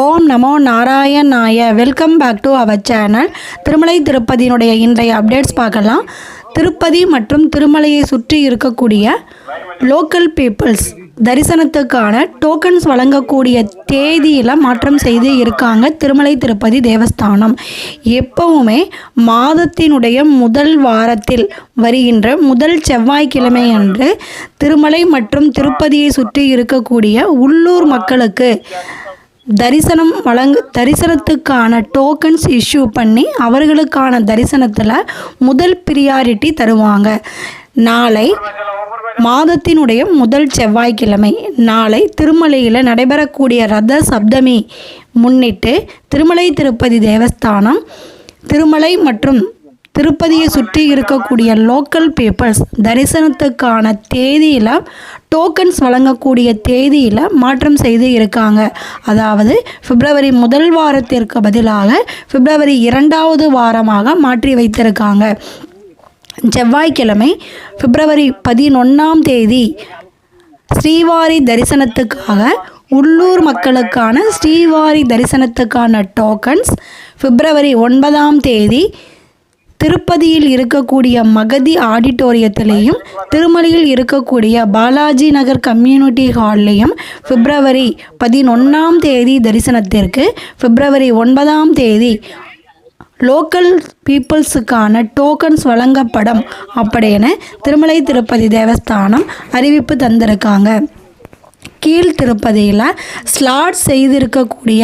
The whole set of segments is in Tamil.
ஓம் நமோ நாராயணாய. Welcome back to our channel Tirumala திருப்பதியினுடைய இன்றைய அப்டேட்ஸ் பார்க்கலாம். திருப்பதி மற்றும் திருமலையை சுற்றி இருக்கக்கூடிய லோக்கல் பீப்புள்ஸ் தரிசனத்துக்கான டோக்கன்ஸ் வழங்கக்கூடிய தேதியில் மாற்றம் செய்து இருக்காங்க திருமலை திருப்பதி தேவஸ்தானம். எப்பவுமே மாதத்தினுடைய முதல் வாரத்தில் வருகின்ற முதல் செவ்வாய்க்கிழமை அன்று திருமலை மற்றும் திருப்பதியை சுற்றி இருக்கக்கூடிய உள்ளூர் மக்களுக்கு தரிசனம் வழங்கு தரிசனத்துக்கான டோக்கன்ஸ் இஷ்யூ பண்ணி அவர்களுக்கான தரிசனத்தில் முதல் ப்ரியாரிட்டி தருவாங்க. நாளை மாதத்தினுடைய முதல் செவ்வாய்க்கிழமை நாளை திருமலையில் நடைபெறக்கூடிய ரத சப்தமி முன்னிட்டு திருமலை திருப்பதி தேவஸ்தானம் திருமலை மற்றும் திருப்பதியை சுற்றி இருக்கக்கூடிய லோக்கல் பீப்புள்ஸ் தரிசனத்துக்கான தேதியில் டோக்கன்ஸ் வழங்கக்கூடிய தேதியில் மாற்றம் செய்து இருக்காங்க. அதாவது பிப்ரவரி முதல் வாரத்திற்கு பதிலாக பிப்ரவரி இரண்டாவது வாரமாக மாற்றி வைத்திருக்காங்க. செவ்வாய்க்கிழமை பிப்ரவரி பதினொன்றாம் தேதி ஸ்ரீவாரி தரிசனத்துக்காக உள்ளூர் மக்களுக்கான ஸ்ரீவாரி தரிசனத்துக்கான டோக்கன்ஸ் பிப்ரவரி ஒன்பதாம் தேதி திருப்பதியில் இருக்கக்கூடிய மகதி ஆடிட்டோரியத்திலையும் திருமலையில் இருக்கக்கூடிய பாலாஜி நகர் கம்யூனிட்டி ஹால்லையும் பிப்ரவரி பதினொன்றாம் தேதி தரிசனத்திற்கு பிப்ரவரி ஒன்பதாம் தேதி லோக்கல் பீப்புள்ஸுக்கான டோக்கன்ஸ் வழங்கப்படும் அப்படின்னு திருமலை திருப்பதி தேவஸ்தானம் அறிவிப்பு தந்திருக்காங்க. கீழ் திருப்பதியில் ஸ்லாட் செய்திருக்கக்கூடிய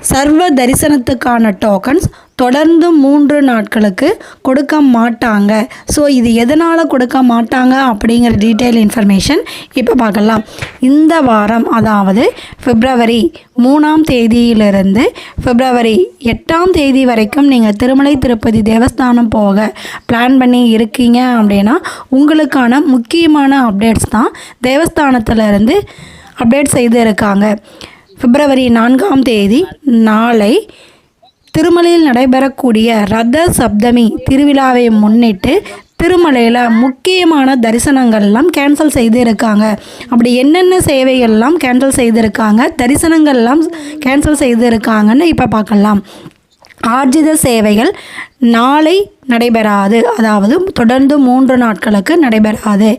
சர்வ தரிசனத்துக்கான டோக்கன்ஸ் தொடர்ந்து மூன்று நாட்களுக்கு கொடுக்க மாட்டாங்க. ஸோ இது எதனால் கொடுக்க மாட்டாங்க அப்படிங்கிற டீட்டெயில் இன்ஃபர்மேஷன் இப்போ பார்க்கலாம். இந்த வாரம் அதாவது பிப்ரவரி மூணாம் தேதியிலிருந்து பிப்ரவரி எட்டாம் தேதி வரைக்கும் நீங்கள் திருமலை திருப்பதி தேவஸ்தானம் போக பிளான் பண்ணி இருக்கீங்க அப்படின்னா உங்களுக்கான முக்கியமான அப்டேட்ஸ் தான் தேவஸ்தானத்திலிருந்து அப்டேட் செய்து இருக்காங்க பிப்ரவரி நான்காம் தேதி நாளை திருமலையில் நடைபெறக்கூடிய ரத சப்தமி திருவிழாவை முன்னிட்டு திருமலையில் முக்கியமான தரிசனங்கள்லாம் கேன்சல் செய்து இருக்காங்க அப்படி என்னென்ன சேவைகள்லாம் கேன்சல் செய்திருக்காங்க? தரிசனங்கள்லாம் கேன்சல் செய்து இருக்காங்கன்னு இப்போ பார்க்கலாம். ஆர்ஜித சேவைகள் நாளை நடைபெறாது. அதாவது தொடர்ந்து மூன்று நாட்களுக்கு நடைபெறாது.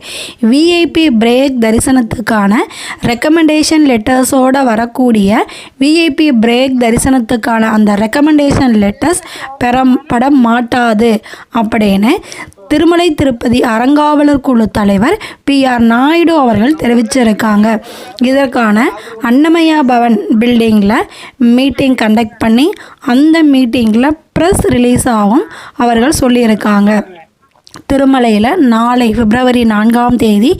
விஐபி பிரேக் தரிசனத்துக்கான ரெக்கமெண்டேஷன் லெட்டர்ஸோடு வரக்கூடிய விஐபி பிரேக் தரிசனத்துக்கான அந்த ரெக்கமெண்டேஷன் லெட்டர்ஸ் பெறப்பட மாட்டாது. அப்படின்னு திருமலை திருப்பதி அறங்காவலர் குழு தலைவர் பி ஆர் நாயுடு அவர்கள் தெரிவிச்சிருக்காங்க. இதற்கான அன்னமயா பவன் பில்டிங்கில் மீட்டிங் கண்டக்ட் பண்ணி அந்த மீட்டிங்கில் ப்ரெஸ் ரிலீஸ் ஆகும். அவர்கள் சொல்லியிருக்காங்க. திருமலையில் நாளை பிப்ரவரி நான்காம் தேதி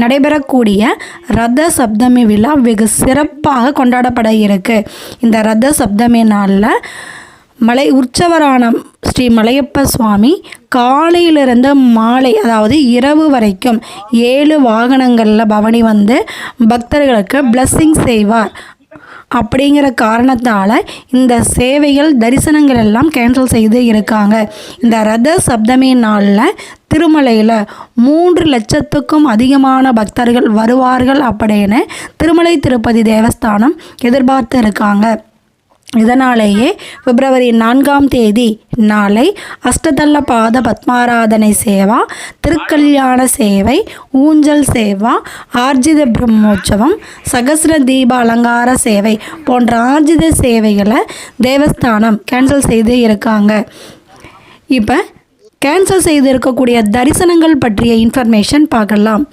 நடைபெறக்கூடிய ரத சப்தமி விழா வெகு சிறப்பாக கொண்டாடப்பட இருக்கு. இந்த ரத சப்தமி நாளில் மலை உற்சவரான ஸ்ரீ மலையப்ப சுவாமி காலையிலிருந்து மாலை அதாவது இரவு வரைக்கும் ஏழு வாகனங்களில் பவனி வந்து பக்தர்களுக்கு பிளஸ்ஸிங் செய்வார். அப்படிங்கிற காரணத்தால் இந்த சேவைகள் தரிசனங்கள் எல்லாம் கேன்சல் செய்து இருக்காங்க. இந்த ரத சப்தமி நாளில் திருமலையில் மூன்று லட்சத்துக்கும் அதிகமான பக்தர்கள் வருவார்கள் அப்படின்னு திருமலை திருப்பதி தேவஸ்தானம் எதிர்பார்த்து இருக்காங்க இதனாலேயே பிப்ரவரி நான்காம் தேதி நாளை அஷ்டதள்ள பாத பத்மாராதனை சேவா திருக்கல்யாண சேவை ஊஞ்சல் சேவா ஆர்ஜித பிரம்மோற்சவம் சகசிர தீப அலங்கார சேவை போன்ற ஆர்ஜித சேவைகளை தேவஸ்தானம் கேன்சல் செய்து இருக்காங்க. இப்போ கேன்சல் செய்து இருக்கக்கூடிய தரிசனங்கள் பற்றிய இன்ஃபர்மேஷன் பார்க்கலாம்.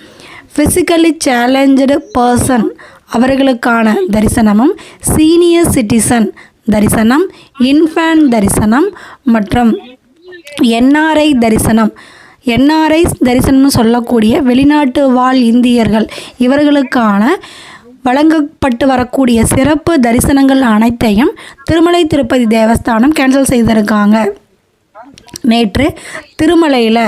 ஃபிசிக்கலி சேலஞ்சடு பர்சன் அவர்களுக்கான தரிசனமும் சீனியர் சிட்டிசன் தரிசனம் இன்ஃபேன் தரிசனம் மற்றும் என்ஆர்ஐ தரிசனம். என்ஆர்ஐ தரிசனம்னு சொல்லக்கூடிய வெளிநாட்டு வாழ் இந்தியர்கள் இவர்களுக்கான வழங்கப்பட்டு வரக்கூடிய சிறப்பு தரிசனங்கள் அனைத்தையும் திருமலை திருப்பதி தேவஸ்தானம் கேன்சல் செய்திருக்காங்க. நேற்று திருமலையில்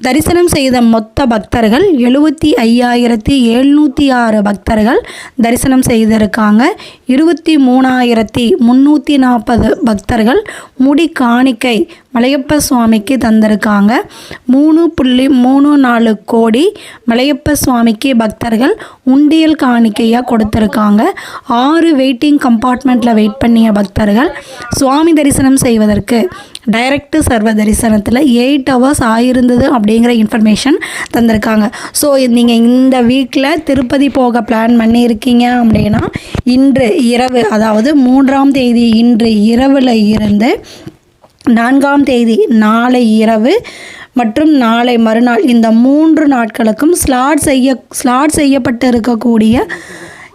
தரிசனம் செய்த மொத்த பக்தர்கள் எழுபத்தி ஐயாயிரத்தி எழுநூற்றி ஆறு பக்தர்கள் தரிசனம் செய்திருக்காங்க. இருபத்தி மூணாயிரத்தி முந்நூற்றி நாற்பது பக்தர்கள் முடி காணிக்கை மலையப்ப சுவாமிக்கு தந்திருக்காங்க. மூணு புள்ளி மூணு நாலு கோடி மலையப்ப சுவாமிக்கு பக்தர்கள் உண்டியல் காணிக்கையாக கொடுத்துருக்காங்க. ஆறு வெயிட்டிங் கம்பார்ட்மெண்ட்டில் வெயிட் பண்ணிய பக்தர்கள் சுவாமி தரிசனம் செய்வதற்கு. டைரக்ட் சர்வ தரிசனத்தில் எயிட் ஹவர்ஸ் ஆயிருந்தது அப்படிங்கிற இன்ஃபர்மேஷன் தந்திருக்காங்க. ஸோ நீங்கள் இந்த வீக்கில் திருப்பதி போக பிளான் பண்ணியிருக்கீங்க அப்படின்னா இன்று இரவு அதாவது மூன்றாம் தேதி இன்று இரவில் இருந்து நான்காம் தேதி நாளை இரவு மற்றும் நாளை மறுநாள் இந்த மூன்று நாட்களுக்கும் ஸ்லாட் செய்ய ஸ்லாட் செய்யப்பட்டு இருக்கக்கூடிய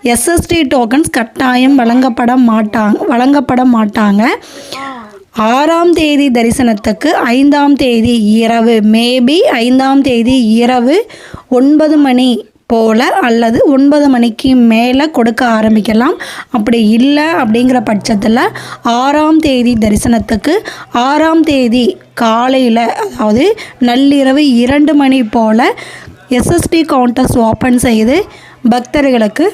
எஸ்எஸ்டி டோக்கன்ஸ் கட்டாயம் வழங்கப்பட மாட்டாங்க வழங்கப்பட மாட்டாங்க. ஆறாம் தேதி தரிசனத்துக்கு ஐந்தாம் தேதி இரவு மேபி ஐந்தாம் தேதி இரவு ஒன்பது மணி போல் அல்லது ஒன்பது மணிக்கு மேலே கொடுக்க ஆரம்பிக்கலாம். அப்படி இல்லை அப்படிங்கிற பட்சத்தில் ஆறாம் தேதி தரிசனத்துக்கு ஆறாம் தேதி காலையில் அதாவது நள்ளிரவு இரண்டு மணி போல் எஸ்எஸ்டி கவுண்டர்ஸ் ஓப்பன் செய்து பக்தர்களுக்கு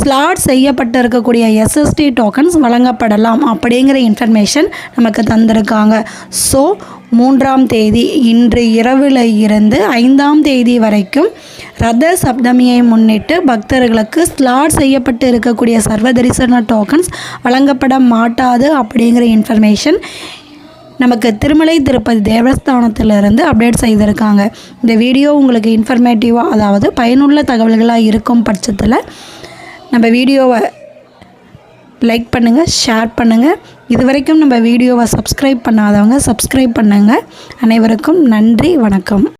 ஸ்லாட் செய்யப்பட்டு இருக்கக்கூடிய எஸ்எஸ்டி டோக்கன்ஸ் வழங்கப்படலாம் அப்படிங்கிற இன்ஃபர்மேஷன் நமக்கு தந்திருக்காங்க. ஸோ மூன்றாம் தேதி இன்று இரவில் இருந்து ஐந்தாம் தேதி வரைக்கும் ரத சப்தமியை முன்னிட்டு பக்தர்களுக்கு ஸ்லாட் செய்யப்பட்டு இருக்கக்கூடிய சர்வ தரிசன டோக்கன்ஸ் வழங்கப்பட மாட்டாது அப்படிங்கிற இன்ஃபர்மேஷன் நமக்கு திருமலை திருப்பதி தேவஸ்தானத்திலிருந்து அப்டேட் செய்திருக்காங்க. இந்த வீடியோ உங்களுக்கு இன்ஃபர்மேட்டிவாக அதாவது பயனுள்ள தகவல்களாக இருக்கும் பட்சத்தில் நம்ம வீடியோவை லைக் பண்ணுங்கள் ஷேர் பண்ணுங்கள் இது வரைக்கும் நம்ம வீடியோவை சப்ஸ்கிரைப் பண்ணாதவங்க சப்ஸ்கிரைப் பண்ணுங்கள் அனைவருக்கும் நன்றி வணக்கம்.